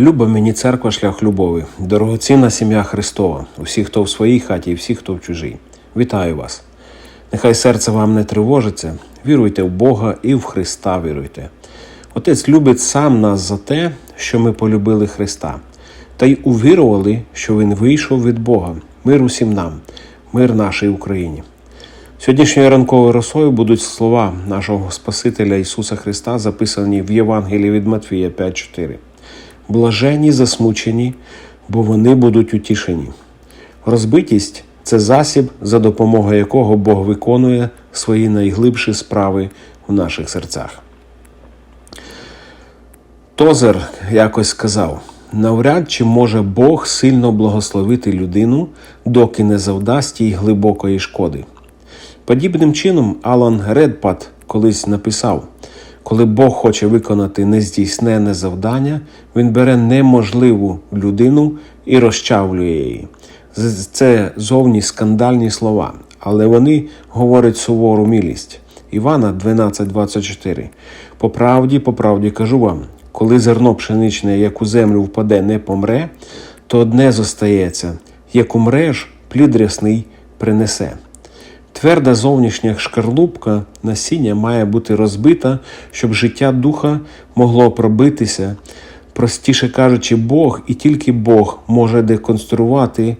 Люба мені церква шлях любові, дорогоцінна сім'я Христова, усі, хто в своїй хаті і всі, хто в чужій. Вітаю вас! Нехай серце вам не тривожиться, віруйте в Бога і в Христа віруйте. Отець любить сам нас за те, що ми полюбили Христа, та й увірували, що Він вийшов від Бога, мир усім нам, мир нашій Україні. Сьогоднішньою ранковою росою будуть слова нашого Спасителя Ісуса Христа, записані в Євангелії від Матвія 5.4. Блажені засмучені, бо вони будуть утішені. Розбитість це засіб, за допомогою якого Бог виконує свої найглибші справи в наших серцях. Тозер якось сказав: навряд чи може Бог сильно благословити людину, доки не завдасть їй глибокої шкоди. Подібним чином Алан Редпад колись написав: коли Бог хоче виконати нездійснене завдання, він бере неможливу людину і розчавлює її. Це зовні скандальні слова, але вони говорять сувору милість. Івана 12.24. По правді, по правді кажу вам, коли зерно пшеничне, як у землю впаде, не помре, то одне зостається, як умреш, плід рясний принесе. Тверда зовнішня шкарлупка насіння має бути розбита, щоб життя духа могло пробитися. Простіше кажучи, Бог і тільки Бог може деконструювати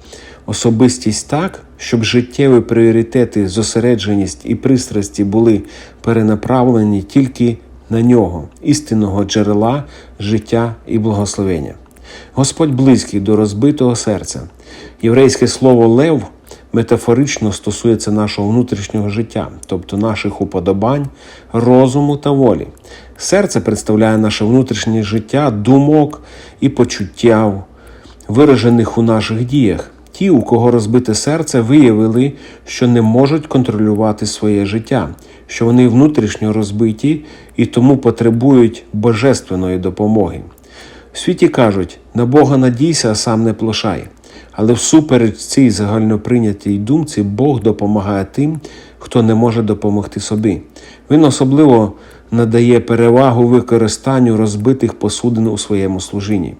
особистість так, щоб життєві пріоритети, зосередженість і пристрасті були перенаправлені тільки на нього, істинного джерела життя і благословення. Господь близький до розбитого серця. Єврейське слово лев метафорично стосується нашого внутрішнього життя, тобто наших уподобань, розуму та волі. Серце представляє наше внутрішнє життя, думок і почуття, виражених у наших діях. Ті, у кого розбите серце, виявили, що не можуть контролювати своє життя, що вони внутрішньо розбиті і тому потребують божественної допомоги. В світі кажуть, на Бога надійся, а сам не плошай. Але всупереч цій загальноприйнятій думці Бог допомагає тим, хто не може допомогти собі. Він особливо надає перевагу використанню розбитих посудин у своєму служінні.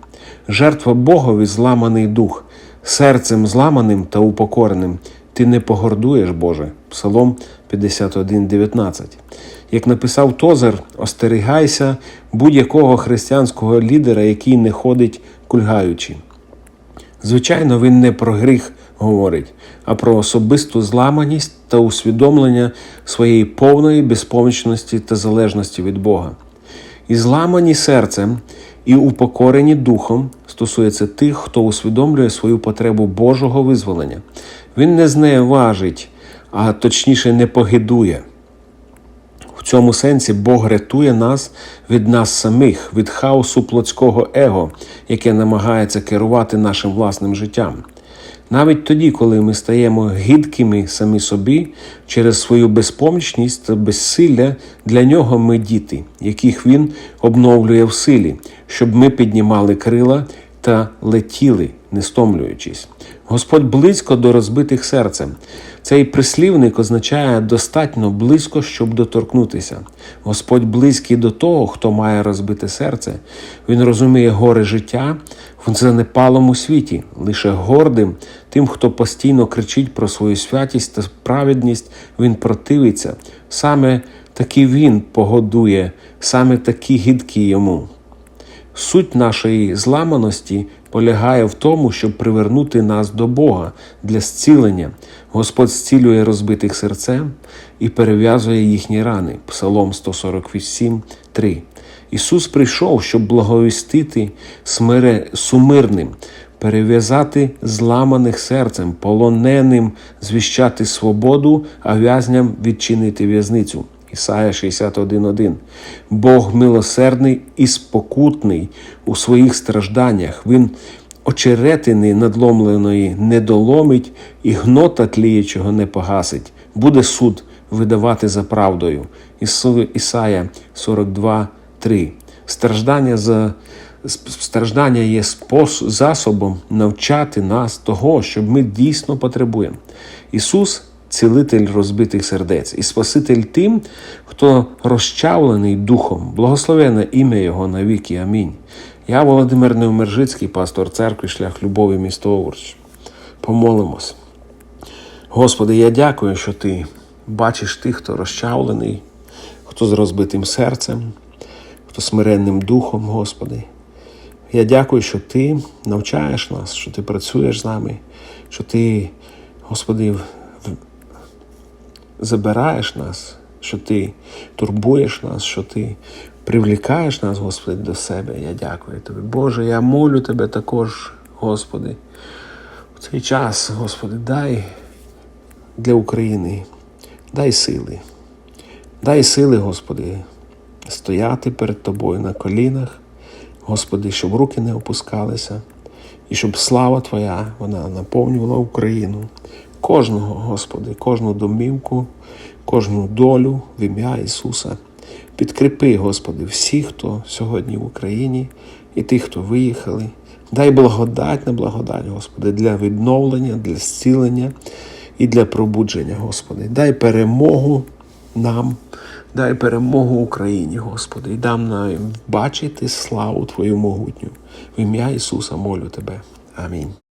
Жертва Богові зламаний дух, серцем зламаним та упокореним. Ти не погордуєш, Боже. Псалом 51.19. Як написав Тозер, остерігайся будь-якого християнського лідера, який не ходить кульгаючи. Звичайно, він не про гріх говорить, а про особисту зламаність та усвідомлення своєї повної безпомічності та залежності від Бога. І зламані серцем, і упокорені духом стосується тих, хто усвідомлює свою потребу Божого визволення. Він не зневажить, а точніше не погидує. Цьому сенсі Бог рятує нас від нас самих, від хаосу плотського его, яке намагається керувати нашим власним життям. Навіть тоді, коли ми стаємо гидкими самі собі через свою безпомічність та безсилля, для нього ми діти, яких він обновлює в силі, щоб ми піднімали крила та летіли, не стомлюючись. Господь близько до розбитих серцем. Цей прислівник означає достатньо близько, щоб доторкнутися. Господь близький до того, хто має розбите серце. Він розуміє горе життя в занепалому світі, лише гордим, тим, хто постійно кричить про свою святість та праведність, він противиться. Саме таки він погодує, саме такі гідкі йому. Суть нашої зламаності полягає в тому, щоб привернути нас до Бога для зцілення. Господь зцілює розбитих серцем і перев'язує їхні рани. Псалом 148, 3. Ісус прийшов, щоб благовістити смире, сумирним, перев'язати зламаних серцем, полоненим звіщати свободу, а в'язням відчинити в'язницю. Ісая 61.1. Бог милосердний і спокутний у своїх стражданнях. Він очеретини надломленої не доломить і гнота тліючого не погасить. Буде суд видавати за правдою. Ісая 42.3. Страждання за Страждання є засобом навчати нас того, що ми дійсно потребуємо. Ісус цілитель розбитих сердець і Спаситель тим, хто розчавлений духом, благословене ім'я Його навіки. Амінь. Я Володимир Неумержицький, пастор церкви, шлях любові місто Овруч. Помолимось. Господи, я дякую, що Ти бачиш тих, хто розчавлений, хто з розбитим серцем, хто смиренним духом, Господи. Я дякую, що Ти навчаєш нас, що Ти працюєш з нами, що Ти, Господи, забираєш нас, що Ти турбуєш нас, що Ти привлікаєш нас, Господи, до себе. Я дякую Тобі. Боже, я молю Тебе також, Господи, в цей час, Господи, дай для України, дай сили. Дай сили, Господи, стояти перед Тобою на колінах, Господи, щоб руки не опускалися, і щоб слава Твоя вона наповнювала Україну, кожного, Господи, кожну домівку, кожну долю в ім'я Ісуса. Підкріпи, Господи, всіх, хто сьогодні в Україні, і тих, хто виїхали. Дай благодать на благодать, Господи, для відновлення, для зцілення і для пробудження, Господи. Дай перемогу нам, дай перемогу Україні, Господи, і дам нам бачити славу Твою могутню. В ім'я Ісуса молю Тебе. Амінь.